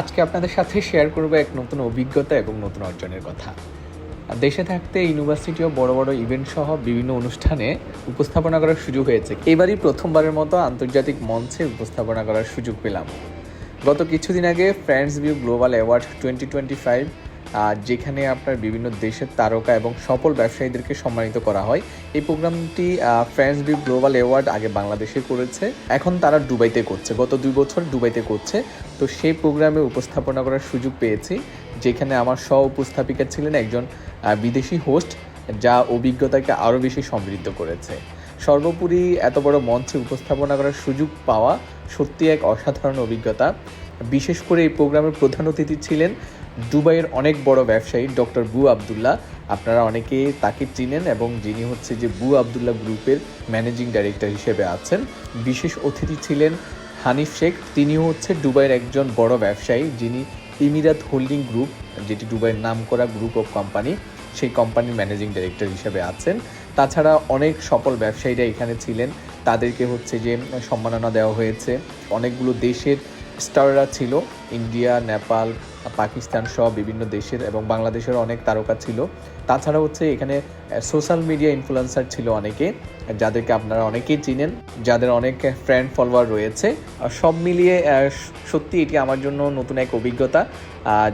আজকে আপনাদের সাথে শেয়ার করব এক নতুন অভিজ্ঞতা এবং নতুন অর্জনের কথা। দেশে থাকতে ইউনিভার্সিটি ও বড় বড় ইভেন্ট সহ বিভিন্ন অনুষ্ঠানে উপস্থাপনা করার সুযোগ হয়েছে। এবারই প্রথমবারের মতো আন্তর্জাতিক মঞ্চে উপস্থাপনা করার সুযোগ পেলাম। গত কিছুদিন আগে friends view global award twenty twenty five যেখানে আপনার বিভিন্ন দেশের তারকা এবং সফল ব্যবসায়ীদেরকে সম্মানিত করা হয়। এই প্রোগ্রামটি ফ্রেন্ডস বি গ্লোবাল অ্যাওয়ার্ড আগে বাংলাদেশে করেছে। এখন তারা দুবাইতে করছে। গত দুই বছর দুবাইতে করছে। তো সেই প্রোগ্রামে উপস্থাপনা করার সুযোগ পেয়েছি। যেখানে আমার স্ব উপস্থাপিকা ছিলেন একজন বিদেশি হোস্ট যা অভিজ্ঞতাকে আরও বেশি সমৃদ্ধ করেছে। সর্বোপরি এত বড় মঞ্চে উপস্থাপনা করার সুযোগ পাওয়া সত্যি এক অসাধারণ অভিজ্ঞতা। বিশেষ করে এই প্রোগ্রামের প্রধান অতিথি ছিলেন দুবাইয়ের অনেক বড় ব্যবসায়ী, ডক্টর বু আবদুল্লাহ। আপনারা অনেকে তাকে চিনেন এবং যিনি হচ্ছে যে বু আবদুল্লাহ গ্রুপের ম্যানেজিং ডাইরেক্টর হিসেবে আছেন। বিশেষ অতিথি ছিলেন হানিফ শেখ। তিনিও হচ্ছে দুবাইয়ের একজন বড় ব্যবসায়ী যিনি ইমিরাত হোল্ডিং গ্রুপ, যেটি দুবাইয়ের নামকরা গ্রুপ অফ কোম্পানি, সেই কোম্পানির ম্যানেজিং ডাইরেক্টর হিসেবে আছেন। তাছাড়া অনেক সফল ব্যবসায়ীরা এখানে ছিলেন। তাদেরকে হচ্ছে যে সম্মাননা দেওয়া হয়েছে। অনেকগুলো দেশের স্টাররা ছিল, ইন্ডিয়া, নেপাল পাকিস্তান সহ বিভিন্ন দেশের এবং বাংলাদেশের অনেক তারকা ছিল। তাছাড়া হচ্ছে এখানে সোশ্যাল মিডিয়া ইনফ্লুয়েন্সার ছিল অনেকে, যাদেরকে আপনারা অনেকেই চিনেন, যাদের অনেক ফ্রেন্ড ফলোয়ার রয়েছে। সব মিলিয়ে সত্যি এটি আমার জন্য নতুন এক অভিজ্ঞতা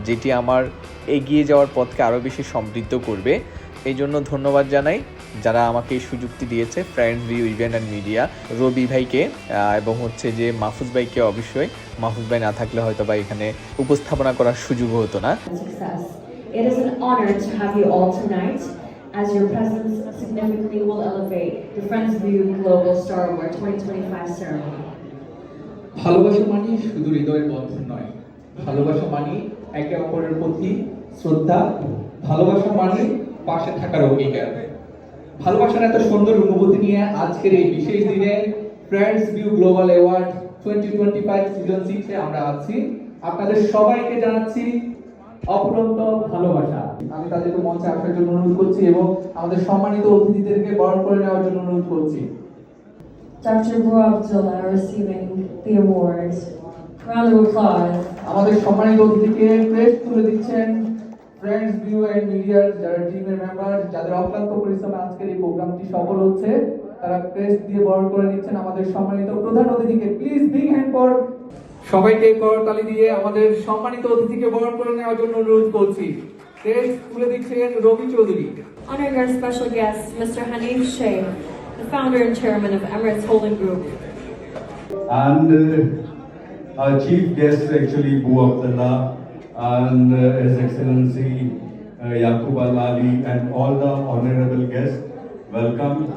যেটি আমার এগিয়ে যাওয়ার পথকে আরও বেশি সমৃদ্ধ করবে। এই জন্য ধন্যবাদ জানাই যারা আমাকে এই সুযোগটি দিয়েছে friend view event and media Rabi ভাইকে এবং হচ্ছে যে মাহফুজ ভাইকে অবশ্যই মাহফুজ ভাই না থাকলে হয়তো বা এখানে উপস্থাপনা করার সুযোগ হতো না. It is an honor to have you all tonight, as your presence significantly will elevate the Friends View Global Star Award 2025 ceremony. ভালোবাসা মানে শুধু হৃদয়ের বন্ধন নয় ভালোবাসা মানে একে অপরের প্রতি শ্রদ্ধা ভালোবাসা মানে পাশে থাকার অঙ্গীকার ভালোবাসার এত সুন্দর অনুভূতি নিয়ে আজকের এই বিশেষ দিনে friends view global award twenty twenty five season সিক্সে আমরা আছি আপনাদের সবাইকে জানাচ্ছি অপরন্ত ভালোবাসা আমি তাদেরকে মঞ্চে আসার জন্য অনুরোধ করছি এবং আমাদের সম্মানিত অতিথিদেরকে বরণ করে নেওয়ার জন্য অনুরোধ করছি Dr. Bua Abdullah receiving the award. Round of applause. আমাদের সম্মানিত অতিথিকে প্রেস তুলে দিচ্ছেন ফ্রেন্ডস ভিউ এন্ড মিডিয়ার যারা টিমের মেম্বার যাদের অক্লান্ত পরিশ্রমে আজকের এই প্রোগ্রামটি সফল হচ্ছে তারা প্রেস দিয়ে বরণ করে নিচ্ছেন আমাদের সম্মানিত প্রধান অতিথিকে প্লিজ বিগ হ্যান্ড ফর সবাইকে করতালি দিয়ে আমাদের সম্মানিত অতিথিকে বরণ করে নেওয়ার জন্য অনুরোধ করছি প্রেস তুলে দিচ্ছেন রবি Chowdhury Honoring our special guest, Mr. Hanif Sheikh, the founder and chairman of Emirates Holding Group. and uh, our chief guest actually Boo Abdullah and uh, His Excellency uh, Yaqub Al Ali and all the honorable guests. Welcome.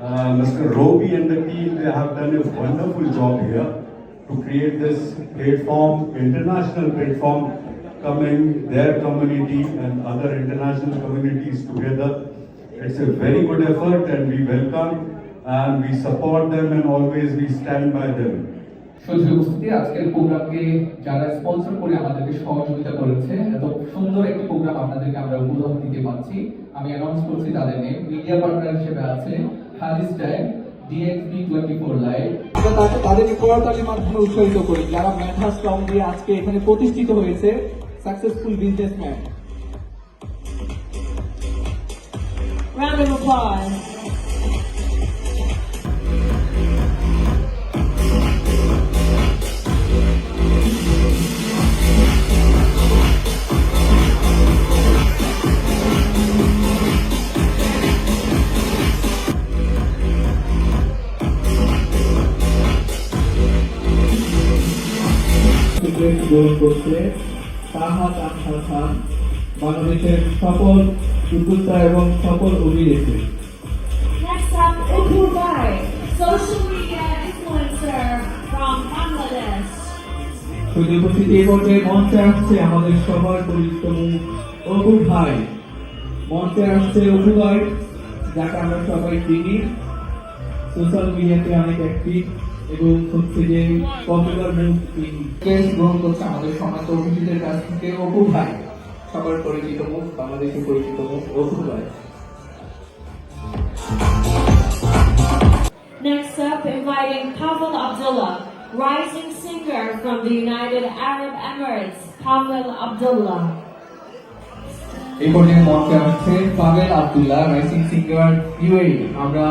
Uh, Mr. Robi and the team, they have done a wonderful job here to create this platform, international platform, coming their community and other international communities together. It's a very good effort and we welcome and we support them and always we stand by them. উপস্থিতি আজকের প্রোগ্রামকে যারা sponsor করে আমাদেরকে সহযোগিতা করেছে এত সুন্দর একটি প্রোগ্রাম আপনাদেরকে আমরা উপহার দিতে পারছি। আমি অ্যানাউন্স করছি তাদের নেম মিডিয়া পার্টনার হিসেবে আছে time DXB twenty four live আমরা তাকে তাদের করতালির মাধ্যমে উৎসাহিত করি যারা মেধা স্ট্রং দিয়ে আজকে এখানে প্রতিষ্ঠিত হয়েছে successful businessman Round of applause. গোল করছে তাহাত আশা খান বাংলাদেশের সকল উদ্যোক্তা এবং সকল অভিনেত্রী। Next up, Upu social media influencer from Bangladesh. শুধু উপস্থিতি এই পর্যায়ে মঞ্চে আসছে আমাদের সবার পরিচিত মুখ অপু ভাই। মঞ্চে আসছে অপু ভাই যাকে আমরা সবাই চিনি। সোশ্যাল মিডিয়াতে অনেক অ্যাক্টিভ এবং হচ্ছে যে পপুলার কেস গ্রহণ করছে আমাদের সমাজ অভিজিতের কাছ থেকে অপু ভাই সবার পরিচিত মুখ বাংলাদেশের পরিচিত মুখ অপু ভাই Next up, inviting Pavel Abdullah, rising singer from the United Arab Emirates, Kamel Abdullah. এই পর্যায়ে মঞ্চে আসছে Pavel Abdullah rising singer UAE আমরা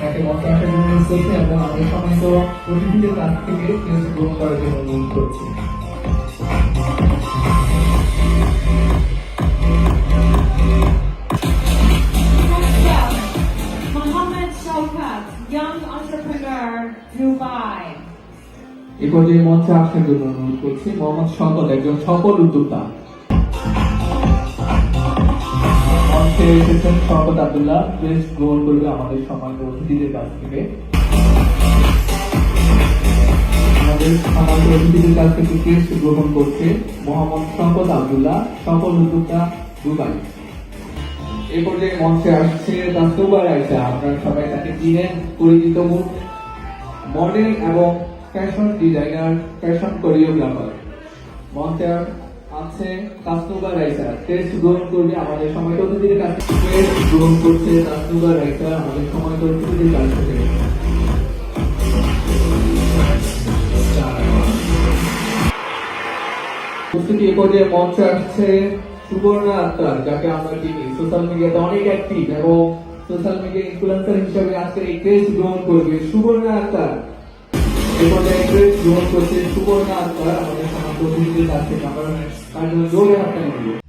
তাকে জন্য অনুরোধ করছি এবং আমাদের সম্মানিত অতিথিদের কাছ থেকে ক্রেস্ট গ্রহণ করার জন্য অনুরোধ করছি। পর্যায়ে মঞ্চে আসার জন্য অনুরোধ করছি। মোহাম্মদ শকত একজন সফল উদ্যোক্তা। আমাদের সম্মানিত অতিথিদের কাছ থেকে আমাদের অতিথিদের কাছ থেকে ক্রেস্ট গ্রহণ করছে মোহাম্মদ শকত আব্দুল্লাহ সফল উদ্যোক্তা দুবাই এই পর্যায়ে মঞ্চে আসছে দাস্তুবা রাইসা আপনারা সবাই তাকে চিনেন, পরিচিত মুখ, মডেল এবং ফ্যাশন ডিজাইনার, ফ্যাশন কোরিওগ্রাফার। মঞ্চে কাস্তুবা রাইসা টেস্ট গ্রহণ করবে আমাদের সময় টেস্ট গ্রহণ করছে আমাদের সময় থেকে মঞ্চে আসছে সুবর্ণা আক্তার, যাকে আমরা চিনি। সোশ্যাল মিডিয়াতে অনেক অ্যাক্টিভ এবং সোশ্যাল মিডিয়া ইনফ্লুয়েন্সার হিসেবে আজকে এই ক্রেজ গ্রহণ করবে সুবর্ণা আক্তার। এ ক্রেজ গ্রহণ করছে সুবর্ণা আক্তার, আমাদের প্রতিনিধিদের কাছ থেকে আমরা তার জন্য জোরে হাততালি দিব